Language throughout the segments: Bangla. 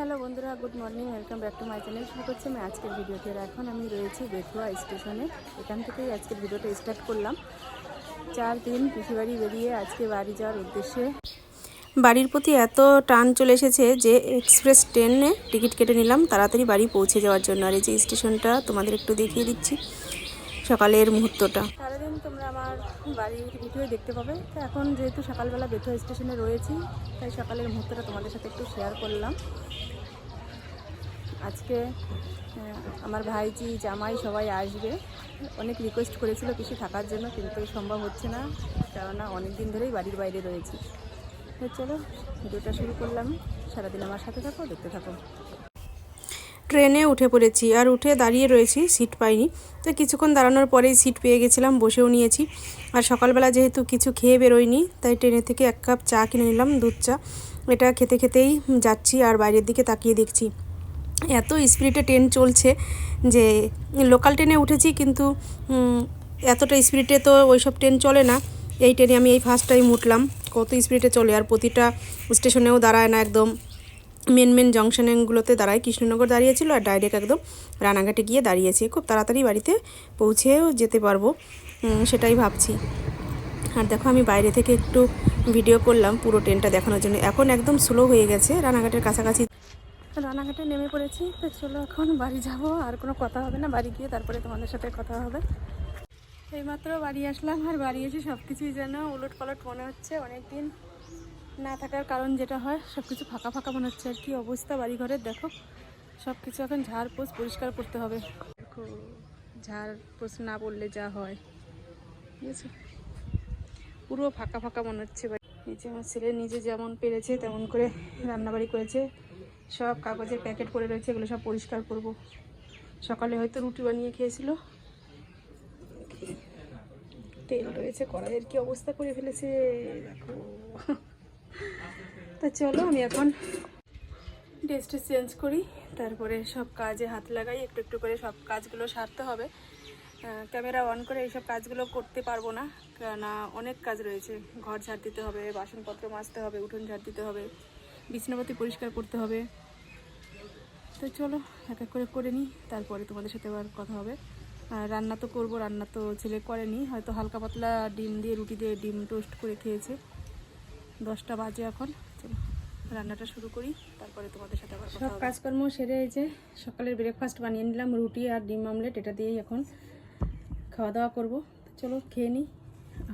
হ্যালো বন্ধুরা, good morning, welcome back to my channel. শুরু করছি আমি আজকের ভিডিওতে। এখন আমি রয়েছি বেথুয়া স্টেশনে। এখান থেকেই আজকের ভিডিওটা স্টার্ট করলাম। চার দিন পিসিবাড়ি বেরিয়ে আজকে বাড়ি যাওয়ার উদ্দেশ্যে। বাড়ির প্রতি এত টান চলে এসেছে যে এক্সপ্রেস ট্রেনে টিকিট কেটে নিলাম। তাড়াতাড়ি বাড়ি পৌঁছে যাওয়ার জন্য। আর এই যে স্টেশনটা তোমাদের একটু দেখিয়ে দিচ্ছি সকালের মুহূর্তটা। সারাদিন তোমরা আমার বাড়ির ভিডিও দেখতে পাবে। তো এখন যেহেতু সকালবেলা বেথুয়া স্টেশনে রয়েছি, তাই সকালের মুহূর্তটা তোমাদের সাথে একটু শেয়ার করলাম। আজকে আমার ভাইজি, জামাই সবাই আসবে। অনেক রিকোয়েস্ট করেছিল কিছু থাকার জন্য, কিন্তু সম্ভব হচ্ছে না কেননা অনেক দিন ধরেই বাড়ির বাইরে রয়েছি। তো চলো, ভিডিওটা শুরু করলাম। সারাদিন আমার সাথে থাকো, দেখতে থাকো। ট্রেনে উঠে পড়েছি, আর উঠে দাঁড়িয়ে রয়েছি, সিট পাইনি। তো কিছুক্ষণ দাঁড়ানোর পরেই সিট পেয়ে গেছিলাম, বসেও নিয়েছি। আর সকালবেলা যেহেতু কিছু খেয়ে বেরোয়নি, তাই ট্রেনে থেকে এক কাপ চা কিনে নিলাম, দুধ চা। এটা খেতে খেতেই যাচ্ছি, আর বাইরের দিকে তাকিয়ে দেখছি। এত স্পিডে ট্রেন চলছে যে লোকাল ট্রেনে উঠেছি কিন্তু এতটা স্পিডে তো ওইসব ট্রেন চলে না। এই ট্রেনে আমি এই ফার্স্ট টাইম উঠলাম। কত স্পিডে চলে? আর প্রতিটা স্টেশনেও দাঁড়ায় না একদম। মেন মেন জংশনগুলোতে দাঁড়ায়। কৃষ্ণনগর দাঁড়িয়েছিল আর ডাইরেক্ট একদম রানাঘাটে গিয়ে দাঁড়িয়েছে। খুব তাড়াতাড়ি বাড়িতে পৌঁছেও যেতে পারব। সেটাই ভাবছি। আর দেখো, আমি বাইরে থেকে একটু ভিডিও করলাম পুরো ট্রেনটা দেখানোর জন্য। এখন একদম স্লো হয়ে গেছে। রানাঘাটের কাছাকাছি রানাঘাটে নেমে পড়েছি, তো চলো এখন বাড়ি যাব। আর কোনো কথা হবে না, বাড়ি গিয়ে তারপরে তোমাদের সাথে কথা হবে। এইমাত্র বাড়ি আসলাম, আর বাড়ি এসে সব কিছুই যেন উলট পালট মনে হচ্ছে। অনেক দিন না থাকার কারণ যেটা হয় সব কিছু ফাঁকা ফাঁকা মনে হচ্ছে। আর কি অবস্থা বাড়ি ঘরের দেখো। সব কিছু এখন ঝাড় পোছ পরিষ্কার করতে হবে। দেখো, ঝাড় পোছ না পড়লে যা হয়। আছে পুরো ফাঁকা ফাঁকা মনে হচ্ছে বাড়ি। নিচে আমার ছেলে নিজে যেমন পেরেছে, তেমন করে রান্নাবাড়ি করেছে। সব কাগজের প্যাকেট পড়ে রয়েছে, এগুলো সব পরিষ্কার করব। সকালে হয়তো রুটি বানিয়ে খেয়েছিল। তেল রয়েছে, কড়াইয়ের কি অবস্থা করে ফেলেছে তা চলো, আমি এখন ড্রেসটা চেঞ্জ করি, তারপরে সব কাজে হাত লাগাই, একটু একটু করে সব কাজগুলো সারতে হবে। ক্যামেরা অন করে এইসব কাজগুলো করতে পারব না, কেননা অনেক কাজ রয়েছে। ঘর ঝাড় দিতে হবে, বাসনপত্র মাজতে হবে, উঠোন ঝাড় দিতে হবে। বিছনাপাতি পরিষ্কার করতে হবে। তো চলো এক এক করে করে নিই তারপরে তোমাদের সাথে আবার কথা হবে। আর রান্না তো করব রান্না তো ছেলে করেনি হয়তো হালকা পাতলা ডিম দিয়ে রুটি দিয়ে ডিম টোস্ট করে খেয়েছে। দশটা বাজে এখন চলো রান্নাটা শুরু করি তারপরে তোমাদের সাথে আবার সব কাজকর্ম সেরে এই যে সকালের ব্রেকফাস্ট বানিয়ে নিলাম রুটি আর ডিম আমলেট এটা দিয়েই এখন খাওয়া দাওয়া করব চলো খেয়ে নিই।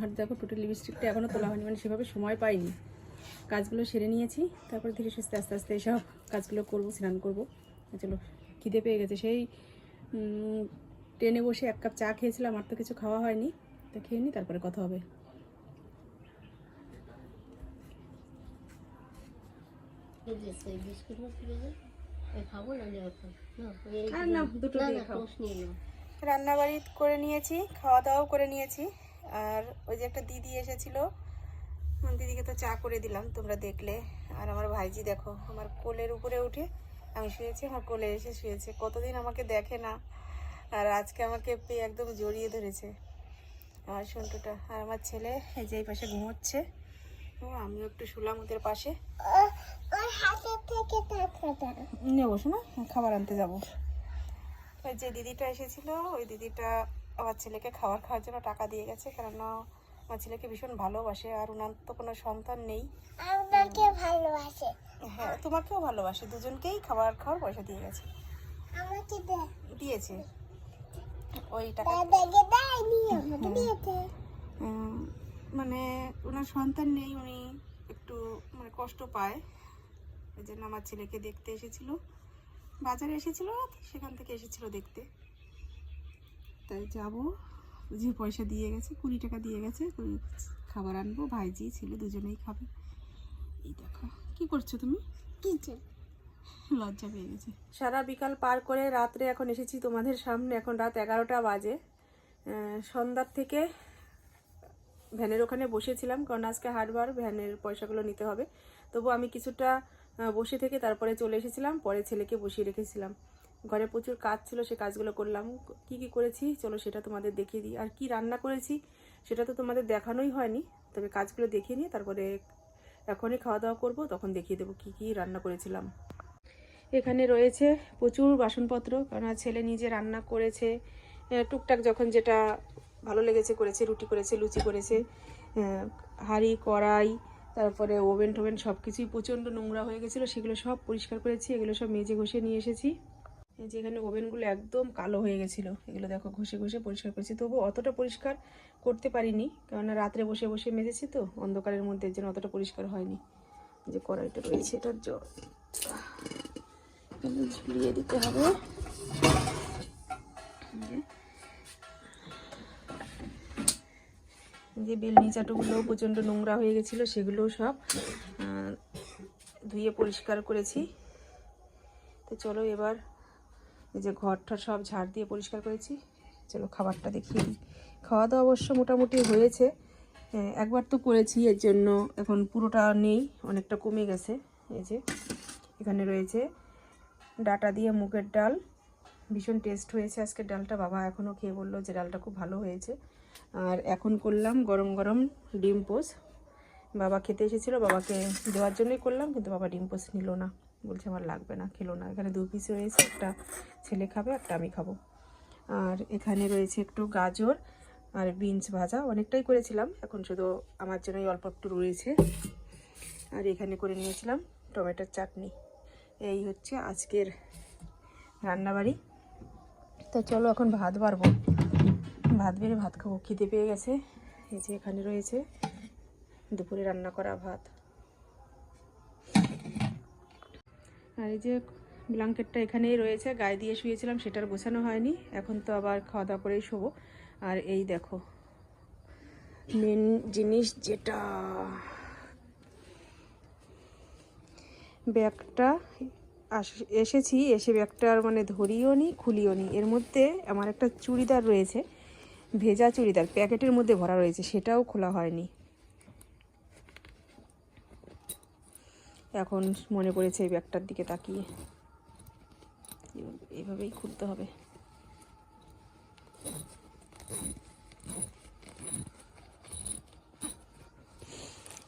আর দেখো টোটাল লিপস্টিকটা এখনও তোলা হয়নি মানে সেভাবে সময় পাইনি। কাজগুলো সেরে নিয়েছি। তারপর ধীরে সুস্থে আস্তে আস্তে এইসব কাজগুলো করব, স্নান করব। চলো, খিদে পেয়ে গেছে। সেই ট্রেনে বসে এক কাপ চা খেয়েছিলাম, আর তো কিছু খাওয়া হয়নি। তো খেয়ে নিই তারপরে কথা হবে। রান্নাবাড়ি করে নিয়েছি, খাওয়া দাওয়াও করে নিয়েছি। আর ওই যে একটা দিদি এসেছিল দিদিকে তো চা করে দিলাম, তোমরা দেখলে। আর আমার ভাইজি দেখো, আমার কোলের উপরে উঠে আমি শুয়েছি, আমার কোলে এসে শুয়েছে। কতদিন আমাকে দেখে না, আর আজকে আমাকে পেয়ে একদম জড়িয়ে ধরেছে আমার সন্টুটা। আর আমার ছেলে এই যে এই পাশে ঘুমোচ্ছে। ও, আমিও একটু শুলাম ওদের পাশে। নিয়ে বসো না, খাবার আনতে যাব। যে দিদিটা এসেছিল, ওই দিদিটা আমার ছেলেকে খাবার খাওয়ার জন্য টাকা দিয়ে গেছে, কেননা আমার ছেলেকে ভীষণ ভালোবাসে আর ওনার তো কোনো সন্তান নেই। ভালোবাসে। হ্যাঁ তোমাকেও ভালোবাসে। দুজনকেই খাবার খাওয়ার পয়সা দিয়ে গেছে। আমাকে দিয়েছে। ওই টাকা মানে ওনার সন্তান নেই উনি একটু মানে কষ্ট পায়। ওই জন্য আমার ছেলেকে দেখতে এসেছিল। বাজারে এসেছিল সেখান থেকে এসেছিল দেখতে। তাই যাব। যে পয়সা দিয়ে গেছে কুড়ি টাকা দিয়ে গেছে খাবার আনব ভাইজি ছেলে দুজনেই খাবে। এই দেখো কি করছ তুমি? কিছু লজ্জা পেয়ে গেছে। সারা বিকাল পার করে রাত্রে এখন এসেছি তোমাদের সামনে এখন রাত এগারোটা বাজে। সন্ধ্যার থেকে ভ্যানের ওখানে বসেছিলাম কারণ আজকে হাটবার ভ্যানের পয়সাগুলো নিতে হবে। তবু আমি কিছুটা বসে থেকে তারপরে চলে এসেছিলাম পরে ছেলেকে বসিয়ে রেখেছিলাম। ঘরে প্রচুর কাজ ছিল, সে কাজগুলো করলাম। কি কি করেছি? চলো সেটা তোমাদের দেখিয়ে দিই। আর কি রান্না করেছি, সেটা তো তোমাদের দেখানোই হয়নি। তবে কাজগুলো দেখিয়ে নিয়ে তারপরে এখনই খাওয়া দাওয়া করব, তখন দেখিয়ে দেবো কি কি রান্না করেছিলাম। এখানে রয়েছে প্রচুর বাসনপত্র, কারণ ছেলে নিজে রান্না করেছে। টুকটাক যখন যেটা ভালো লেগেছে করেছে, রুটি করেছে, লুচি করেছে হাঁড়ি, কড়াই, তারপরে ওভেন টোভেন সব কিছুই প্রচণ্ড নোংরা হয়ে গেছিল, সেগুলো সব পরিষ্কার করেছি, এগুলো সব মেজে ঘষে নিয়ে এসেছি। এই যে এখানে ওভেনগুলো একদম কালো হয়ে গেছিল, এগুলো দেখো ঘষে ঘষে পরিষ্কার করেছি। তবু অতটা পরিষ্কার করতে পারিনি, কেননা রাত্রে বসে বসে মেজেছি তো, অন্ধকারের মধ্যে এর জন্য অতটা পরিষ্কার হয়নি। যে কড়াইটা রয়েছে, এটার জল ঝুলিয়ে দিতে হবে। যে বেলনি চাটুগুলো প্রচণ্ড নোংরা হয়ে গেছিল, সেগুলো সব ধুয়ে পরিষ্কার করেছি। তো চলো এবার এই যে ঘরটা সব ঝাড় দিয়ে পরিষ্কার করেছি। চলো খাবারটা দিই। খাওয়া দাওয়া অবশ্য মোটামুটি হয়েছে। হ্যাঁ, একবার তো করেছি এর জন্য এখন পুরোটা নেই অনেকটা কমে গেছে। এই যে এখানে রয়েছে ডাটা দিয়ে মুগের ডাল। ভীষণ টেস্ট হয়েছে আজকের ডালটা। বাবা এখনও খেয়ে বলল যে ডালটা খুব ভালো হয়েছে। আর এখন করলাম গরম গরম ডিম পোস বাবা খেতে এসেছিল বাবাকে দেওয়ার জন্যই করলাম কিন্তু বাবা ডিম পোস নিল না। বলছে আমার লাগবে না, খেলো না। এখানে দু পিস রয়েছে, একটা ছেলে খাবে, একটা আমি খাব। আর এখানে রয়েছে একটু গাজর আর বিনস ভাজা। অনেকটাই করেছিলাম, এখন শুধু আমার জন্যই অল্প একটু রয়েছে। আর এখানে করে নিয়েছিলাম টমেটোর চাটনি। এই হচ্ছে আজকের রান্নাবাড়ি। তো চলো এখন ভাত বাড়বো। ভাত বেড়ে ভাত খাব, খিদে পেয়ে গেছে। এই যে এখানে রয়েছে দুপুরে রান্না করা ভাত। আর এই যে ব্ল্যাঙ্কেটটা এখানেই রয়েছে, গায়ে দিয়ে শুয়েছিলাম সেটার গোছানো হয়নি। এখন তো আবার খাওয়া দাওয়া করেই শোবো। আর এই দেখো, মেন জিনিস যেটা। ব্যাগটা এসেছি, এসে ব্যাগটার মানে ধরিও নি, খুলিও নি। এর মধ্যে আমার একটা চুড়িদার রয়েছে, ভেজা চুড়িদার, প্যাকেটের মধ্যে ভরা রয়েছে, সেটাও খোলা হয়নি। এখন মনে পড়েছে এই ব্যাগটার দিকে তাকিয়ে। এইভাবেই খুলতে হবে।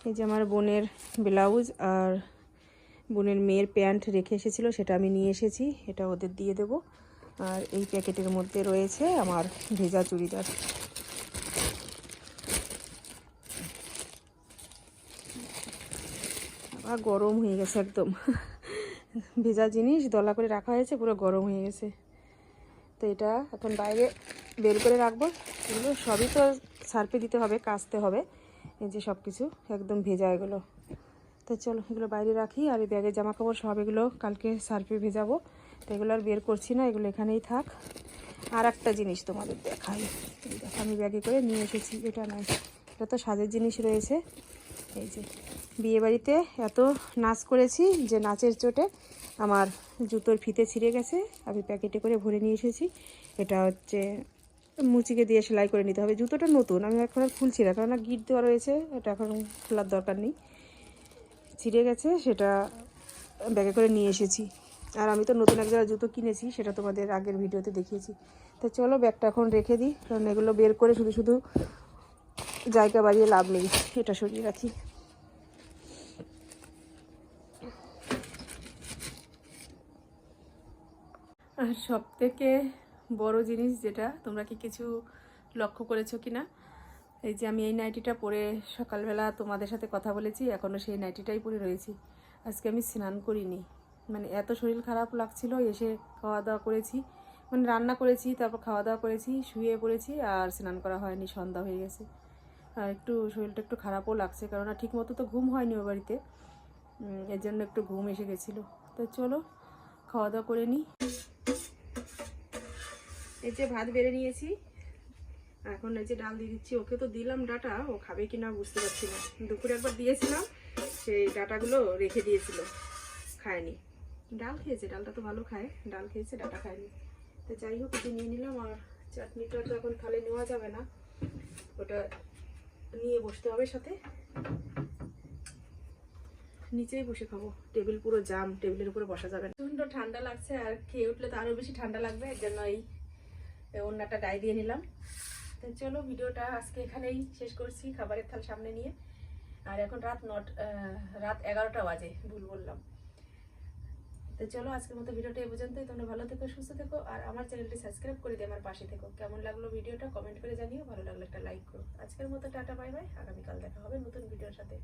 এই যে আমার বোনের ব্লাউজ আর বোনের মেয়ের প্যান্ট রেখে এসেছিল, সেটা আমি নিয়ে এসেছি, এটা ওদের দিয়ে দেব। আর এই প্যাকেটের মধ্যে রয়েছে আমার ভেজা চুড়িদার। আবার গরম হয়ে গেছে একদম। ভেজা জিনিস দলা করে রাখা হয়েছে, পুরো গরম হয়ে গেছে। তো এটা এখন বাইরে বের করে রাখব। এগুলো সবই তো সার্ফে দিতে হবে কাচতে হবে। এই যে সব কিছু একদম ভেজা এগুলো। তো চলো, এগুলো বাইরে রাখি আর এই ব্যাগের জামা কাপড় সব এগুলো কালকে সার্ফে ভেজাবো। তো এগুলো আর বের করছি না, এগুলো এখানেই থাক। আর একটা জিনিস তোমাদের দেখাই। আমি ব্যাগে করে নিয়ে এসেছি, এটা নয়। এটা তো সাজের জিনিস রয়েছে। এই যে বিয়েবাড়িতে এত নাচ করেছি যে নাচের চোটে আমার জুতোর ফিতে ছিঁড়ে গেছে। আমি প্যাকেটে করে ভরে নিয়ে এসেছি। এটা হচ্ছে মুচিকে দিয়ে সেলাই করে নিতে হবে। জুতোটা নতুন, আমি এখন আর খুলছি না কারণ গিট দেওয়া রয়েছে, এটা এখন খোলার দরকার নেই। ছিঁড়ে গেছে, সেটা ব্যাগে করে নিয়ে এসেছি। আর আমি তো নতুন এক জায়গায় জুতো কিনেছি, সেটা তোমাদের আগের ভিডিওতে দেখিয়েছি। তো চলো ব্যাগটা এখন রেখে দিই, কারণ এগুলো বের করে শুধু শুধু জায়গা বাড়িয়ে লাভ নেই, এটা সরিয়ে রাখি। আর সব থেকে বড় জিনিস যেটা, তোমরা কি কিছু লক্ষ্য করেছ কি না এই যে আমি এই নাইটিটা পরে সকালবেলা তোমাদের সাথে কথা বলেছি এখনও সেই নাইটিটাই পরে রয়েছি। আজকে আমি স্নান করিনি। মানে এত শরীর খারাপ লাগছিল, এসে খাওয়া দাওয়া করেছি। মানে রান্না করেছি, তারপর খাওয়া দাওয়া করেছি, শুয়ে পড়েছি, আর স্নান করা হয়নি, সন্ধ্যা হয়ে গেছে। আর একটু শরীরটা একটু খারাপও লাগছে কারণ ঠিক মতো তো ঘুম হয়নি ও বাড়িতে। এর জন্য একটু ঘুম এসে গেছিল। তো চলো খাওয়া দাওয়া করে নিই। এই যে ভাত বেড়ে নিয়েছি। এখন এই যে ডাল দিয়ে দিচ্ছি। ওকে তো দিলাম ডাটা, ও খাবে কি না বুঝতে পারছি না। দুপুরে একবার দিয়েছিলাম, সেই ডাটাগুলো রেখে দিয়েছিল, খায়নি। ডাল খেয়েছে, ডালটা তো ভালো খায়। ডাল খেয়েছে, ডাটা খায়নি। তো যাই হোক, ওকে নিয়ে নিলাম, আর চাটনিটা তো এখন থালে নেওয়া যাবে না। ওটা নিয়ে বসতে হবে সাথে। নিচেই বসে খাব। টেবিল পুরো জাম, টেবিলের উপরে বসা যাবে না। প্রচণ্ড ঠান্ডা লাগছে, আর খেয়ে উঠলে তো আরও বেশি ঠান্ডা লাগবে। এর জন্য এই অন্যটা গায়ে দিয়ে নিলাম। তো চলো ভিডিওটা আজকে এখানেই শেষ করছি, খাবারের থাল সামনে নিয়ে। আর এখন রাত নট রাত এগারোটা বাজে, ভুল বললাম। তো চলো আজকের মতো ভিডিওটা এই পর্যন্তই। তোমরা ভালো থেকো, সুস্থ থেকো, আর আমার চ্যানেলটি সাবস্ক্রাইব করে দিয়ে আমার পাশে থেকো। কেমন লাগল ভিডিওটা কমেন্ট করে জানিও, ভালো লাগলে একটা লাইক করো। আজকের মতো টাটা, বাই বাই, আগামীকাল দেখা হবে নতুন ভিডিওর সাথে।